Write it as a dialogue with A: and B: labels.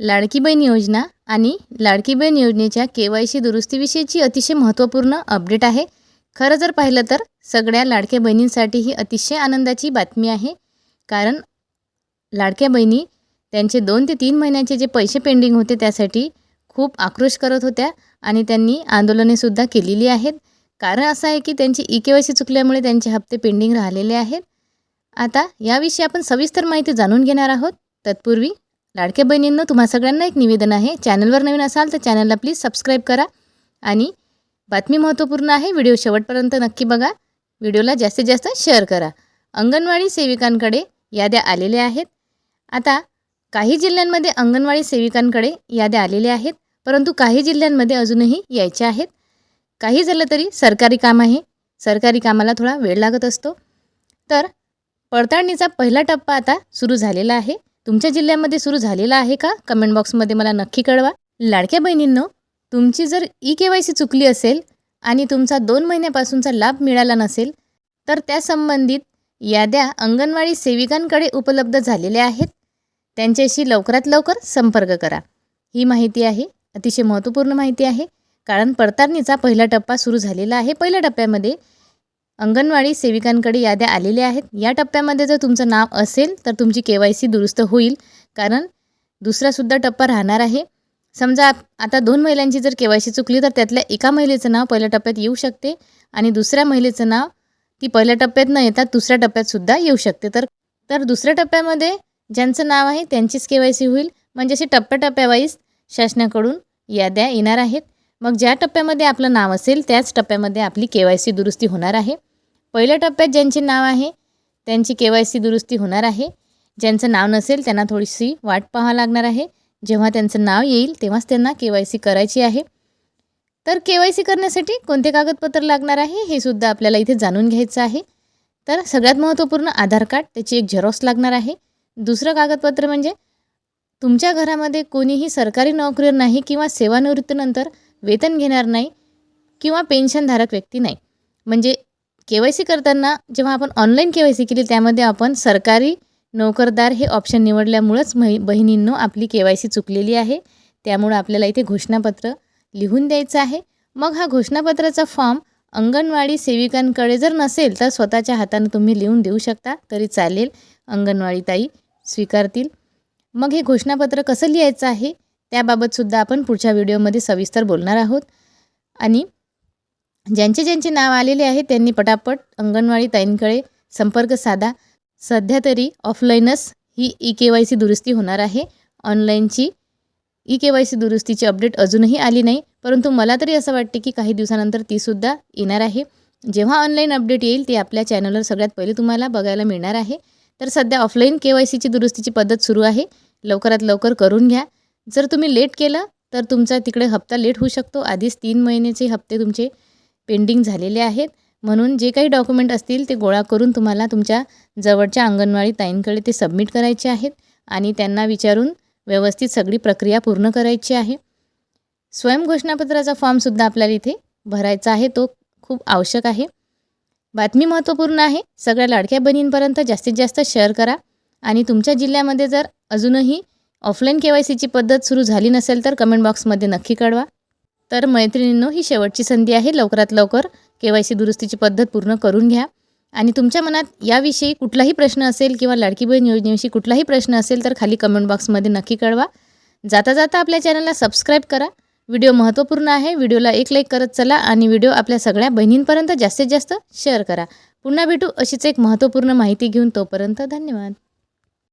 A: लाडकी बहीण योजना आणि लाडकी बहीण योजनेच्या के वाय सी दुरुस्तीविषयीची अतिशय महत्त्वपूर्ण अपडेट आहे. खरं जर पाहिलं तर सगळ्या लाडक्या बहिणींसाठी ही अतिशय आनंदाची बातमी आहे. कारण लाडक्या बहिणी त्यांचे दोन ते तीन महिन्याचे जे पैसे पेंडिंग होते त्यासाठी खूप आक्रोश करत होत्या आणि त्यांनी आंदोलनेसुद्धा केलेली आहेत. कारण असं आहे की त्यांची ई के वाय सी चुकल्यामुळे त्यांचे हप्ते पेंडिंग राहिलेले आहेत. आता याविषयी आपण सविस्तर माहिती जाणून घेणार आहोत. तत्पूर्वी लाडक्या बहिणींना तुम्हा सगळ्यांना एक निवेदन आहे. चॅनलवर नवीन असाल तर चॅनलला प्लीज सबस्क्राईब करा. आणि बातमी महत्त्वपूर्ण आहे. व्हिडिओ शेवटपर्यंत नक्की बघा. व्हिडिओला जास्तीत जास्त शेअर करा. अंगणवाडी सेविकांकडे याद्या आलेल्या आहेत. आता काही जिल्ह्यांमध्ये अंगणवाडी सेविकांकडे याद्या आलेल्या आहेत. परंतु काही जिल्ह्यांमध्ये अजूनही यायच्या आहेत. काही झालं तरी सरकारी काम आहे. सरकारी कामाला थोडा वेळ लागत असतो. तर पडताळणीचा पहिला टप्पा आता सुरू झालेला आहे. तुमच्या जिल्ह्यामध्ये सुरू झालेला आहे का? कमेंट बॉक्समध्ये मला नक्की कळवा. लाडक्या बहिणींनो तुमची जर ई के वाय सी चुकली असेल आणि तुमचा दोन महिन्यापासूनचा लाभ मिळाला नसेल तर त्या संबंधित याद्या अंगणवाडी सेविकांकडे उपलब्ध झालेल्या आहेत. त्यांच्याशी लवकरात लवकर संपर्क करा. ही माहिती आहे अतिशय महत्त्वपूर्ण माहिती आहे कारण पडताळणीचा पहिला टप्पा सुरू झालेला आहे. पहिल्या टप्प्यामध्ये अंगणवाडी सेविकांकडे याद्या आलेल्या आहेत. या टप्प्यामध्ये जर तुमचं नाव असेल तर तुमची के वाय सी दुरुस्त होईल. कारण दुसरासुद्धा टप्पा राहणार आहे. समजा आप- आता दोन महिलांची जर के वाय सी चुकली तर त्यातल्या एका महिलेचं नाव पहिल्या टप्प्यात येऊ शकते आणि दुसऱ्या महिलेचं नाव ती पहिल्या टप्प्यात न येता दुसऱ्या टप्प्यातसुद्धा येऊ शकते. तर तर दुसऱ्या टप्प्यामध्ये ज्यांचं नाव आहे त्यांचीच के वाय सी होईल. म्हणजे असे टप्प्याटप्प्यावाईज शासनाकडून याद्या येणार आहेत. मग ज्या टप्प्यामध्ये आपलं नाव असेल त्याच टप्प्यामध्ये आपली के वाय सी दुरुस्ती होणार आहे. पहिल्या टप्प्यात ज्यांचे नाव आहे त्यांची के वाय सी दुरुस्ती होणार आहे. ज्यांचं नाव नसेल त्यांना थोडीशी वाट पाहावं लागणार आहे. जेव्हा त्यांचं नाव येईल तेव्हाच त्यांना के वाय सी करायची आहे. तर के वाय सी करण्यासाठी कोणते कागदपत्र लागणार आहे हे सुद्धा आपल्याला इथे जाणून घ्यायचं आहे. तर सगळ्यात महत्त्वपूर्ण आधार कार्ड त्याची एक झेरॉक्स लागणार आहे. दुसरं कागदपत्र म्हणजे तुमच्या घरामध्ये कोणीही सरकारी नोकरीवर नाही किंवा सेवानिवृत्तीनंतर वेतन घेणार नाही किंवा पेन्शनधारक व्यक्ती नाही. म्हणजे के वाय सी करताना जेव्हा आपण ऑनलाईन के वाय सी केली त्यामध्ये आपण सरकारी नोकरदार हे ऑप्शन निवडल्यामुळंच महि बहिणींनो आपली के वाय सी चुकलेली आहे. त्यामुळं आपल्याला इथे घोषणापत्र लिहून द्यायचं आहे. मग हा घोषणापत्राचा फॉर्म अंगणवाडी सेविकांकडे जर नसेल तर स्वतःच्या हातानं तुम्ही लिहून देऊ शकता तरी चालेल. अंगणवाडी ताई स्वीकारतील. मग हे घोषणापत्र कसं लिहायचं आहे? त्याबाबतसुद्धा आपण पुढच्या व्हिडिओमध्ये सविस्तर बोलणार आहोत. आणि ज्यांचे ज्यांचे नाव आलेले आहे त्यांनी पटापट अंगणवाडी ताईंकडे संपर्क साधा. सध्या तरी ऑफलाईनच ही ई के वाय सी दुरुस्ती होणार आहे. ऑनलाईनची ई के वाय सी दुरुस्तीची अपडेट अजूनही आली नाही परंतु मला तरी असं वाटते की काही दिवसानंतर तीसुद्धा येणार आहे. जेव्हा ऑनलाईन अपडेट येईल ती आपल्या चॅनलवर सगळ्यात पहिले तुम्हाला बघायला मिळणार आहे. तर सध्या ऑफलाईन के वाय सीची दुरुस्तीची पद्धत सुरू आहे. लवकरात लवकर करून घ्या. जर तुम्ही लेट केलं तर तुमचा तिकडे हप्ता लेट होऊ शकतो. आधीच तीन महिन्याचे हप्ते तुमचे पेंडिंग झालेले आहेत. म्हणून जे काही डॉक्युमेंट असतील ते गोळा करून तुम्हाला तुमच्या जवळच्या अंगणवाडी ताईंकडे ते सबमिट करायचे आहेत आणि त्यांना विचारून व्यवस्थित सगळी प्रक्रिया पूर्ण करायची आहे. स्वयंघोषणापत्राचा फॉर्मसुद्धा आपल्याला इथे भरायचा आहे. तो खूप आवश्यक आहे. बातमी महत्त्वपूर्ण आहे. सगळ्या लाडक्या बहिणींपर्यंत जास्तीत जास्त शेअर करा आणि तुमच्या जिल्ह्यामध्ये जर अजूनही ऑफलाईन के वाय सीची पद्धत सुरू झाली नसेल तर कमेंट बॉक्समध्ये नक्की कळवा. तर मैत्रिणींनो ही शेवटची संधी आहे. लवकरात लवकर के वाय सी दुरुस्तीची पद्धत पूर्ण करून घ्या. आणि तुमच्या मनात याविषयी कुठलाही प्रश्न असेल किंवा लाडकी बहीण योजनेविषयी कुठलाही प्रश्न असेल तर खाली कमेंट बॉक्समध्ये नक्की कळवा. जाता जाता आपल्या चॅनलला सबस्क्राईब करा. व्हिडिओ महत्त्वपूर्ण आहे. व्हिडिओला एक लाईक करत चला आणि व्हिडिओ आपल्या सगळ्या बहिणींपर्यंत जास्तीत जास्त शेअर करा. पुन्हा भेटू अशीच एक महत्त्वपूर्ण माहिती घेऊन तोपर्यंत धन्यवाद.